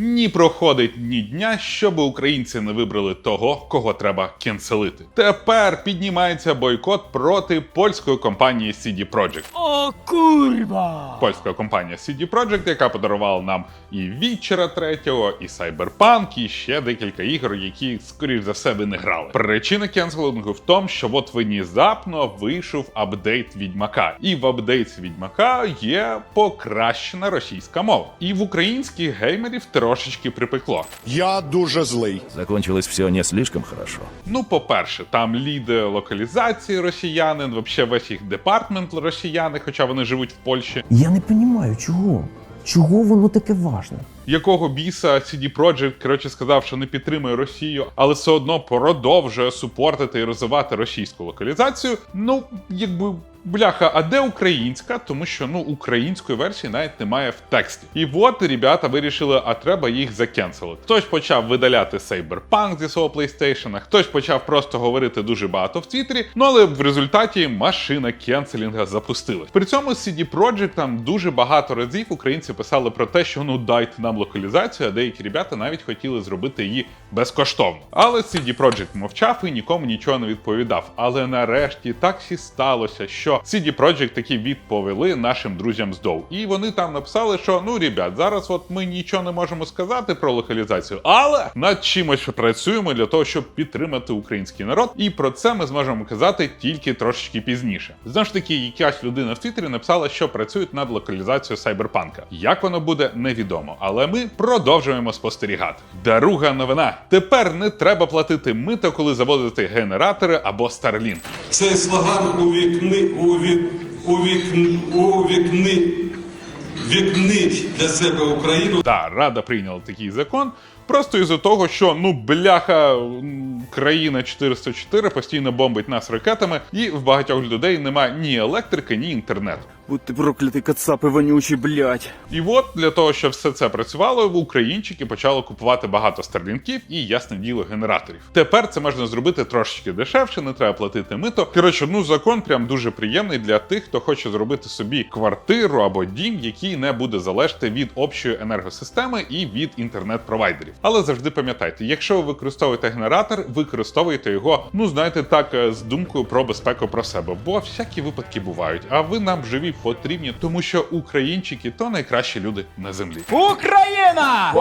Ні проходить ні дня, щоб українці не вибрали того, кого треба кенселити. Тепер піднімається бойкот проти польської компанії CD Projekt. O kurwa! Польська компанія CD Projekt, яка подарувала нам і Вічера 3, і Cyberpunk, і ще декілька ігор, які, скоріш за все, ви не грали. Причина кенселингу в тому, що от внезапно вийшов апдейт Відьмака, і в апдейті Відьмака є покращена російська мова. І в українських геймерів трошечки припекло. Я дуже злий. Закончилось все не слишком хорошо. Ну, по-перше, там ліди локалізації росіянин, взагалі весь їх департмент росіяни, хоча вони живуть в Польщі. Я не розумію, чого? Чого воно таке важне? якого біса CD Projekt, коротше, сказав, що не підтримує Росію, але все одно продовжує супортити і розвивати російську локалізацію. Ну, якби. Бляха, а де українська? Тому що ну української версії навіть немає в тексті. І от ребята вирішили, а треба їх закенселити. Хтось почав видаляти Cyberpunk зі свого PlayStation, хтось почав просто говорити дуже багато в Твіттері. Ну але в результаті машина кенселінга запустилась. При цьому CD Projekt там дуже багато разів українці писали про те, що ну дайте нам локалізацію, а деякі ребята навіть хотіли зробити її безкоштовно. Але CD Projekt мовчав і нікому нічого не відповідав. Але нарешті так і сталося, що CD Projekt таки відповіли нашим друзям з Dow. І вони там написали, що ну ребят, зараз от ми нічого не можемо сказати про локалізацію, але над чимось працюємо для того, щоб підтримати український народ. І про це ми зможемо казати тільки трошечки пізніше. Знову ж таки, якась людина в Твіттері написала, що працюють над локалізацією Сайберпанка. Як воно буде, невідомо. Але ми продовжуємо спостерігати. Друга новина: тепер не треба платити мито, коли заводити генератори або Starlink. Цей слоган у вікни у вікни вікнить для себе Україну. Та рада прийняла такий закон. Просто із-за того, що ну бляха країна 404 постійно бомбить нас ракетами, і в багатьох людей немає ні електрики, ні інтернету. Будь ти проклятий кацапи вонючий, блядь. І от для того, щоб все це працювало, українчики почали купувати багато старлінків і ясне діло генераторів. Тепер це можна зробити трошечки дешевше, не треба платити мито. Коротше, ну закон прям дуже приємний для тих, хто хоче зробити собі квартиру або дім, який не буде залежати від общої енергосистеми і від інтернет-провайдерів. Але завжди пам'ятайте, якщо ви використовуєте генератор, використовуйте його, ну знаєте, так е, з думкою про безпеку про себе, бо всякі випадки бувають. А ви нам живі потрібні, тому що українчики то найкращі люди на землі. Україна!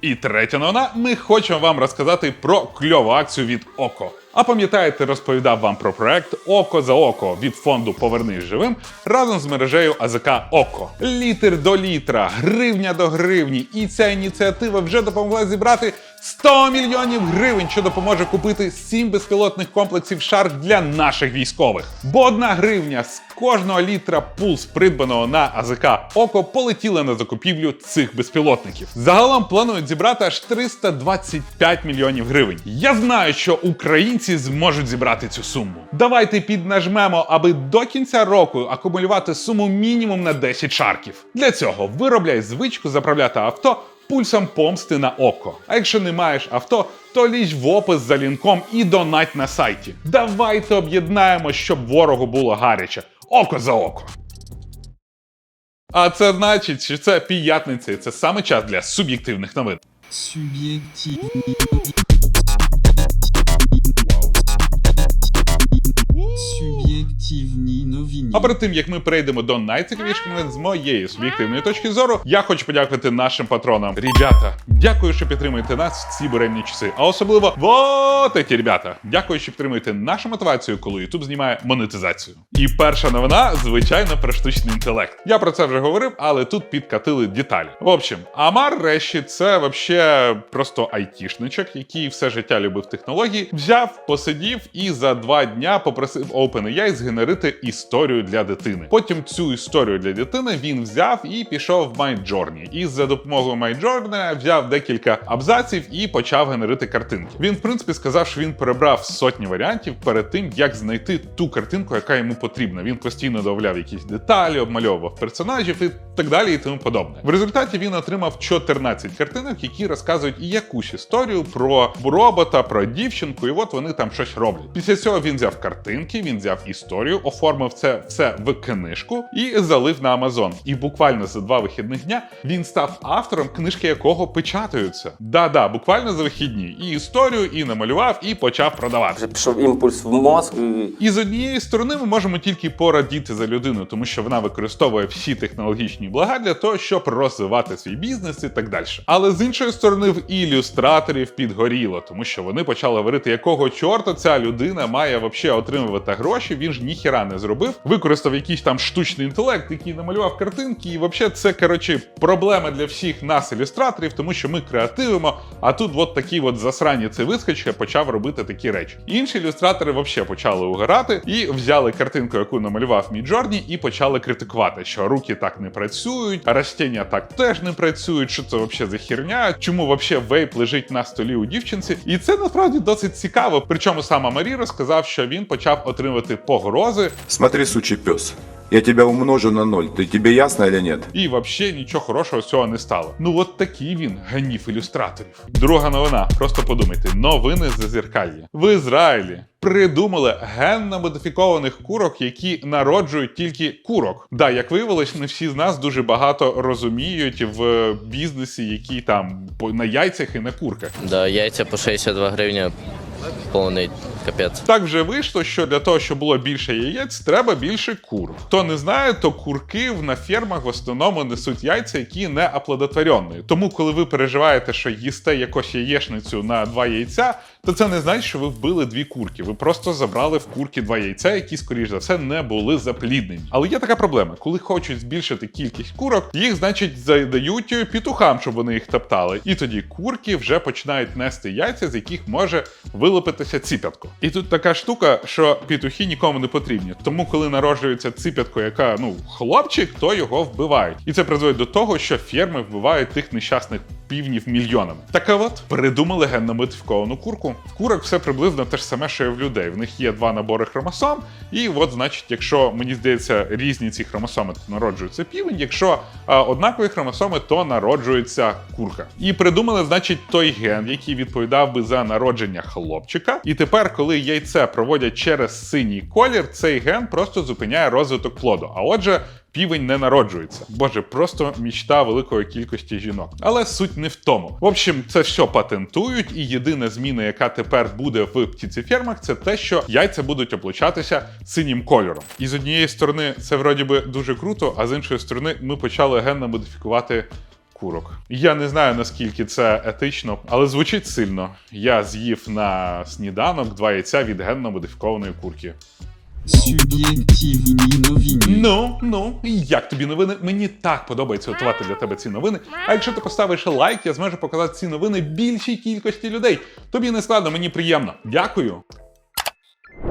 І третя новина, ми хочемо вам розказати про кльову акцію від ОКО. А пам'ятаєте, розповідав вам про проект Око за око від фонду Повернись живим разом з мережею АЗК Око. Літр до літра, гривня до гривні. І ця ініціатива вже допомогла зібрати 100 мільйонів гривень, що допоможе купити 7 безпілотних комплексів Шарк для наших військових. Бо одна гривня з кожного літра пулс, придбаного на АЗК Око, полетіла на закупівлю цих безпілотників. Загалом планують зібрати аж 325 мільйонів гривень. Я знаю, що українці зможуть зібрати цю суму. Давайте піднажмемо, аби до кінця року акумулювати суму мінімум на 10 шарків. Для цього виробляй звичку заправляти авто пульсом помсти на око. А якщо не маєш авто, то лізь в опис за лінком і донать на сайті. Давайте об'єднаємо, щоб ворогу було гаряче. Око за око. А це значить, що це п'ятниця, і це саме час для суб'єктивних новин. Суб'єктивні. А перед тим як ми перейдемо до найцікавіших новин з моєї суб'єктивної точки зору, я хочу подякувати нашим патронам. Ребята, дякую, що підтримуєте нас в ці буремні часи. А особливо вот ці ребята. Дякую, що підтримуєте нашу мотивацію, коли YouTube знімає монетизацію. І перша новина, звичайно, про штучний інтелект. Я про це вже говорив, але тут підкатили деталі. В общем, Амар Реші це вообще просто айтішничок, який все життя любив технології, взяв, посидів і за два дня попросив OpenAI згенерити історію для дитини. Потім цю історію для дитини він взяв і пішов в MyJourney. І за допомогою MyJourney взяв декілька абзаців і почав генерити картинки. Він, в принципі, сказав, що він перебрав сотні варіантів перед тим, як знайти ту картинку, яка йому потрібна. Він постійно додавав якісь деталі, обмальовував персонажів і так далі, і тому подобне. В результаті він отримав 14 картинок, які розказують і якусь історію про робота, про дівчинку, і от вони там щось роблять. Після цього він взяв картинки, він взяв історію, оформив це в це в книжку і залив на Амазон. І буквально за два вихідних дня він став автором книжки, якого печатаються. Да-да, буквально за вихідні. І історію, і намалював, і почав продавати. Вже пішов імпульс в мозк. І з однієї сторони ми можемо тільки порадіти за людину, тому що вона використовує всі технологічні блага для того, щоб розвивати свій бізнес і так далі. Але з іншої сторони, в ілюстраторів підгоріло, тому що вони почали говорити, якого чорта ця людина має вообще отримувати гроші. Він ж ніхіра не зробив. Використав якийсь там штучний інтелект, який намалював картинки. І вообще це коротше проблема для всіх нас, ілюстраторів, тому що ми креативимо. А тут от такий от засрані цей вискочка почав робити такі речі. Інші ілюстратори вообще почали угорати і взяли картинку, яку намалював Міджорні, і почали критикувати, що руки так не працюють, а растіння так теж не працюють. Що це вообще за херня? Чому вообще вейп лежить на столі у дівчинці? І це насправді досить цікаво. Причому сама Марі розказав, що він почав отримувати погрози Смотри, сучий пес. Я тебя умножу на ноль. Ты тебе ясно или нет? І взагалі нічого хорошого з цього не стало. Ну от такий він ганів ілюстраторів. Друга новина. Просто подумайте: новини з зазіркалья. В Ізраїлі придумали генно модифікованих курок, які народжують тільки курок. Да, як виявилось, не всі з нас дуже багато розуміють в бізнесі, які там на яйцях і на курках. Да, яйця по 62 гривні, повний капець. Так вже вийшло, що для того, щоб було більше яєць, треба більше кур. Хто не знає, то курки на фермах в основному несуть яйця, які не оплодотворені. Тому, коли ви переживаєте, що їсте якусь яєчницю на два яйця, то це не значить, що ви вбили дві курки. Ви просто забрали в курки два яйця, які, скоріш за все, не були запліднені. Але є така проблема: коли хочуть збільшити кількість курок, їх, значить, задають пітухам, щоб вони їх топтали. І тоді курки вже починають нести яйця, з яких може вилупитися ціпятко. І тут така штука, що пітухи нікому не потрібні. Тому, коли народжується ципятко, яка ну хлопчик, то його вбивають. І це призводить до того, що ферми вбивають тих нещасних півнів мільйонами. Так а от придумали генно модифіковану курку. В курок все приблизно те ж саме, що і в людей. В них є два набори хромосом, і от, значить, якщо мені здається, різні ці хромосоми, то народжується півень. Якщо а, однакові хромосоми, то народжується курка. І придумали, значить, той ген, який відповідав би за народження хлопчика. І тепер, коли яйце проводять через синій колір, цей ген просто зупиняє розвиток плоду. А отже. Півень не народжується. Боже, просто мічта великої кількості жінок. Але суть не в тому. В общем, це все патентують, і єдина зміна, яка тепер буде в птицефермах, це те, що яйця будуть облучатися синім кольором. І з однієї сторони, це вроді би дуже круто, а з іншої сторони, ми почали генно модифікувати. Курок. Я не знаю наскільки це етично, але звучить сильно. Я з'їв на сніданок два яйця від генно модифікованої курки. Суб'єктивні новини. Ну, ну, як тобі новини? Мені так подобається готувати для тебе ці новини. А якщо ти поставиш лайк, я зможу показати ці новини більшій кількості людей. Тобі не складно, мені приємно. Дякую.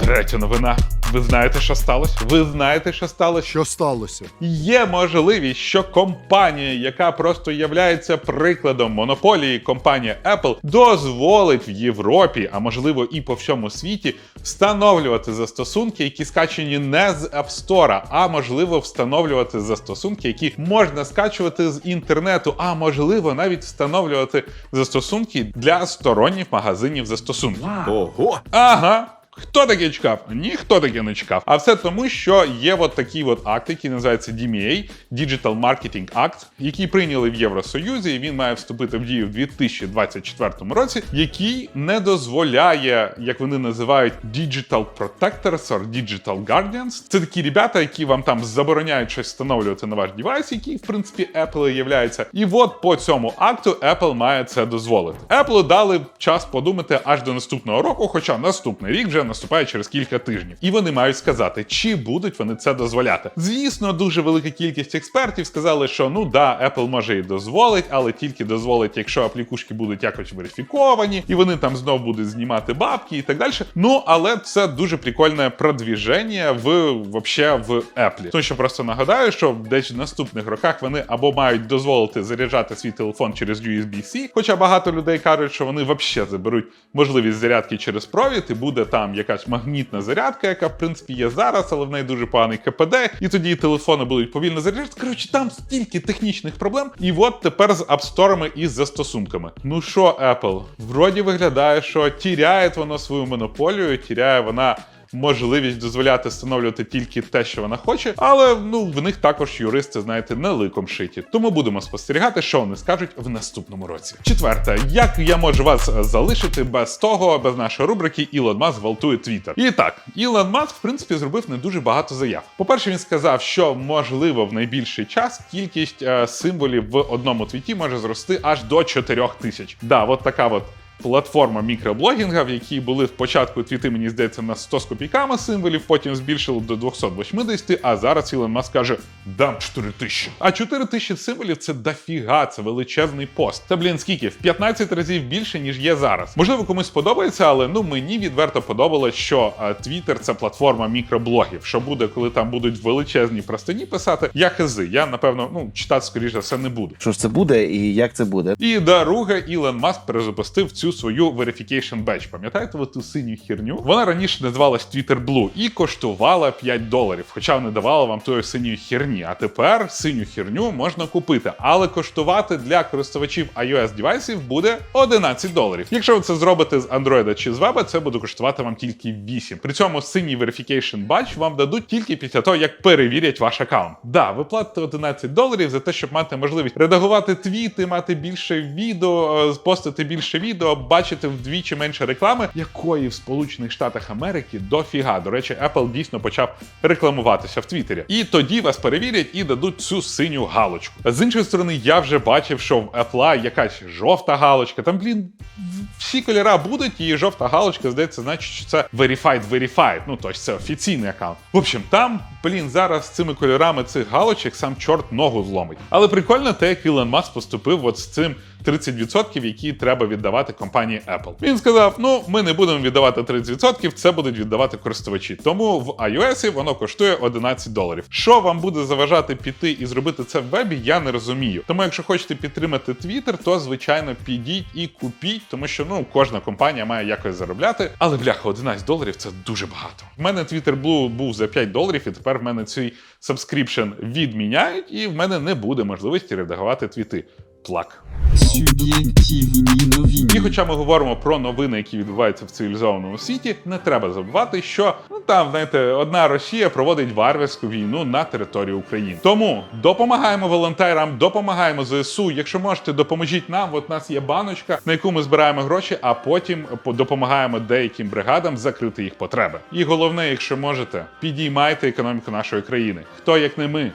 Третя новина. Ви знаєте, що сталося? Ви знаєте, що сталося? Що сталося? Є можливість, що компанія, яка просто являється прикладом монополії, компанія Apple, дозволить в Європі, а можливо і по всьому світі, встановлювати застосунки, які скачені не з App Store, а можливо встановлювати застосунки, які можна скачувати з інтернету, а можливо навіть встановлювати застосунки для сторонніх магазинів застосунків. Ого! Ага. Хто таке чекав? Ніхто таке не чекав. А все тому, що є от такий от акт, який називається DMA, Digital Marketing Act, який прийняли в Євросоюзі, і він має вступити в дію в 2024 році, який не дозволяє, як вони називають, Digital Protectors or Digital Guardians. Це такі ребята, які вам там забороняють щось встановлювати на ваш девайс, який, в принципі, Apple являється. І от по цьому акту Apple має це дозволити. Apple дали час подумати аж до наступного року, хоча наступний рік вже наступає через кілька тижнів. І вони мають сказати, чи будуть вони це дозволяти. Звісно, дуже велика кількість експертів сказали, що ну да, Apple може і дозволить, але тільки дозволить, якщо аплікушки будуть якось верифіковані, і вони там знов будуть знімати бабки і так далі. Ну але це дуже прикольне продвіження в вообще в Apple. Тому що просто нагадаю, що десь в наступних роках вони або мають дозволити заряджати свій телефон через USB-C, хоча багато людей кажуть, що вони взагалі заберуть можливість зарядки через провід, і буде там якась магнітна зарядка, яка в принципі є зараз, але в неї дуже поганий КПД, і тоді телефони будуть повільно заряджати. Коротше, там стільки технічних проблем. І от тепер з апсторами і з застосунками. Ну що, Apple, вроді виглядає, що тіряє воно свою монополію, тіряє вона можливість дозволяти встановлювати тільки те, що вона хоче, але ну в них також юристи, знаєте, не ликом шиті. Тому будемо спостерігати, що вони скажуть в наступному році. Четверте, як я можу вас е, залишити без того, без нашої рубрики Ілон Маск гвалтує Твіттер. І так, Ілон Маск, в принципі, зробив не дуже багато заяв. По-перше, він сказав, що можливо в найбільший час кількість е, символів в одному твіті може зрости аж до 4 тисяч. Да, от така от. Платформа мікроблогінга, в якій були спочатку твіти, мені здається, на 100 з копійками символів, потім збільшили до 280, а зараз Ілон Маск каже: дам 4 тисячі. А 4 тисячі символів це дофіга, це величезний пост. Це, блін, скільки? В 15 разів більше, ніж є зараз. Можливо, комусь подобається, але ну мені відверто подобалось, що Твіттер це платформа мікроблогів. Що буде, коли там будуть величезні простині писати? Я хизи. Я напевно ну читати скоріше за все не буду. Що ж це буде і як це буде? І друге, Ілон Маск перезапустив цю свою verification badge. Пам'ятаєте ви ту синю херню? Вона раніше називалась Twitter Blue і коштувала 5 доларів, хоча не давала вам тої синьої херні. А тепер синю херню можна купити, але коштувати для користувачів iOS девайсів буде 11 доларів. Якщо ви це зробите з Android чи з веба, це буде коштувати вам тільки 8. При цьому синій verification badge вам дадуть тільки після того, як перевірять ваш аккаунт. Да, ви платите 11 доларів за те, щоб мати можливість редагувати твіти, мати більше відео, е, постити більше відео, бачити вдвічі менше реклами, якої в Сполучених Штатах Америки дофіга. До речі, Apple дійсно почав рекламуватися в Твіттері. І тоді вас перевірять і дадуть цю синю галочку. З іншої сторони, я вже бачив, що в Apple якась жовта галочка. Там, блін, всі кольора будуть, і жовта галочка, здається, значить, що це verified, verified. Ну, тобто це офіційний аккаунт. В общем, там, блін, зараз цими кольорами цих галочок сам чорт ногу зломить. Але прикольно те, як Ілон Маск поступив от з цим 30%, які треба віддавати компанії Apple. Він сказав: ну, ми не будемо віддавати 30%, це будуть віддавати користувачі. Тому в iOS воно коштує 11 доларів. Що вам буде заважати піти і зробити це в вебі, я не розумію. Тому, якщо хочете підтримати Twitter, то звичайно підіть і купіть, тому що ну кожна компанія має якось заробляти. Але бляха, 11 доларів це дуже багато. У мене Twitter Blue був за 5 доларів, і тепер в мене цей subscription відміняють, і в мене не буде можливості редагувати твіти. Плак. Суб'єктивні новини. І хоча ми говоримо про новини, які відбуваються в цивілізованому світі, не треба забувати, що ну там, знаєте, одна Росія проводить варварську війну на території України. Тому допомагаємо волонтерам, допомагаємо ЗСУ. Якщо можете, допоможіть нам. От у нас є баночка, на яку ми збираємо гроші, а потім допомагаємо деяким бригадам закрити їх потреби. І головне, якщо можете, підіймайте економіку нашої країни. Хто як не ми?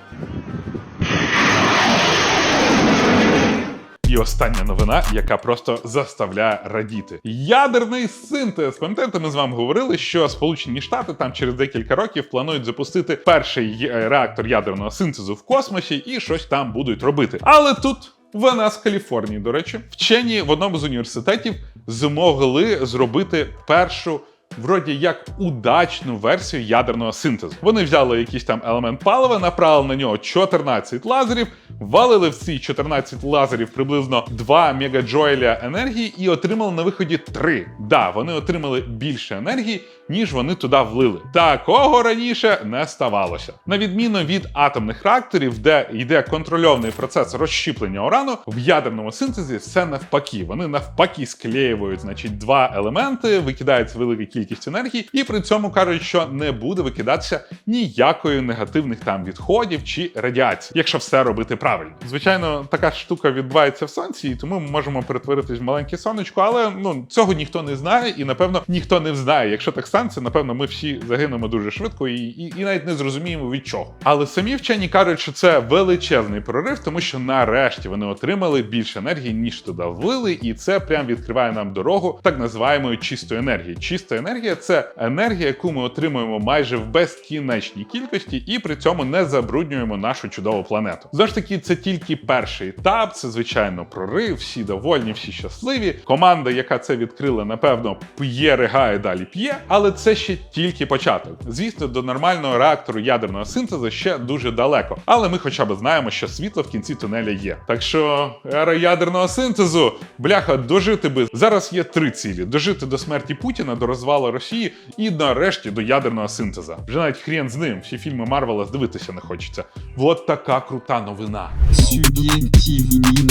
І остання новина, яка просто заставляє радіти. Ядерний синтез. Пам'ятаєте, ми з вами говорили, що Сполучені Штати там через декілька років планують запустити перший е, реактор ядерного синтезу в космосі і щось там будуть робити. Але тут. Вона з Каліфорнії, до речі, вчені в одному з університетів змогли зробити першу вроді як удачну версію ядерного синтезу. Вони взяли якийсь там елемент палива, направили на нього 14 лазерів, валили в ці 14 лазерів приблизно 2 мегаджойля енергії і отримали на виході 3. Да, вони отримали більше енергії, ніж вони туди влили. Такого раніше не ставалося. На відміну від атомних реакторів, де йде контрольований процес розщіплення урану, в ядерному синтезі все навпаки. Вони навпаки склеюють, значить, два елементи, викидається велика кількість енергії, і при цьому кажуть, що не буде викидатися ніякої негативних там відходів чи радіації, якщо все робити правильно. Звичайно, така штука відбувається в сонці, і тому ми можемо перетворитись в маленьке сонечко, але ну цього ніхто не знає, і напевно ніхто не знає. Якщо так станеться, напевно, ми всі загинемо дуже швидко і, і, і навіть не зрозуміємо від чого. Але самі вчені кажуть, що це величезний прорив, тому що нарешті вони отримали більше енергії, ніж туди влили, і це прям відкриває нам дорогу так називаємої чистої енергії. Чиста енергія це енергія, яку ми отримуємо майже в безкінечній кількості, і при цьому не забруднюємо нашу чудову планету. Знову ж таки, це тільки перший етап. Це звичайно прорив, всі довольні, всі щасливі. Команда, яка це відкрила, напевно, п'є, ригає далі п'є, але це ще тільки початок. Звісно, до нормального реактору ядерного синтезу ще дуже далеко, але ми хоча б знаємо, що світло в кінці тунеля є. Так що ера ядерного синтезу, бляха, дожити би зараз є три цілі: дожити до смерті Путіна, до розвалу Росії і нарешті до ядерного синтезу. Вже навіть хрен з ним, всі фільми Марвела дивитися не хочеться. Вот така крута новина.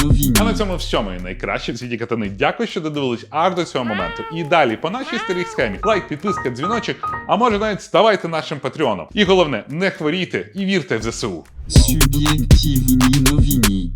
Новини. А на цьому все, мої найкращі в світі катани. Дякую, що додивились аж до цього моменту. І далі по нашій старій схемі. Лайк, підписка, ласка, дзвіночок, а може навіть ставайте нашим патреоном. І головне, не хворійте і вірте в ЗСУ. Суб'єктивні новини.